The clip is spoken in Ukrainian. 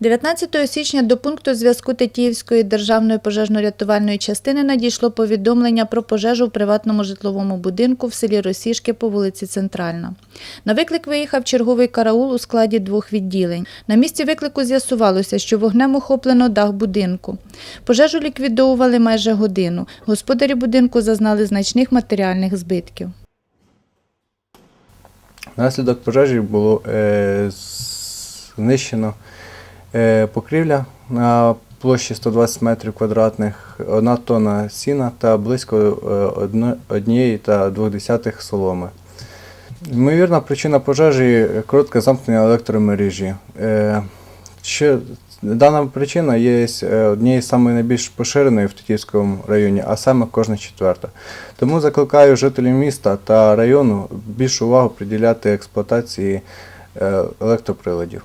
19 січня до пункту зв'язку Тетіївської державної пожежно-рятувальної частини надійшло повідомлення про пожежу в приватному житловому будинку в селі Росішки по вулиці Центральна. На виклик виїхав черговий караул у складі двох відділень. На місці виклику з'ясувалося, що вогнем охоплено дах будинку. Пожежу ліквідовували майже годину. Господарі будинку зазнали значних матеріальних збитків. Внаслідок пожежі було е, знищено покрівля на площі 120 метрів квадратних, одна тонна сіна та близько е, одно- однієї та двох десятих соломи. Ймовірна причина пожежі коротке замкнення електромережі. Е, Ще дана причина є е, однією з найбільш поширеної в Тетіївському районі, а саме кожна четверта. Тому закликаю жителів міста та району більшу увагу приділяти експлуатації е, електроприладів.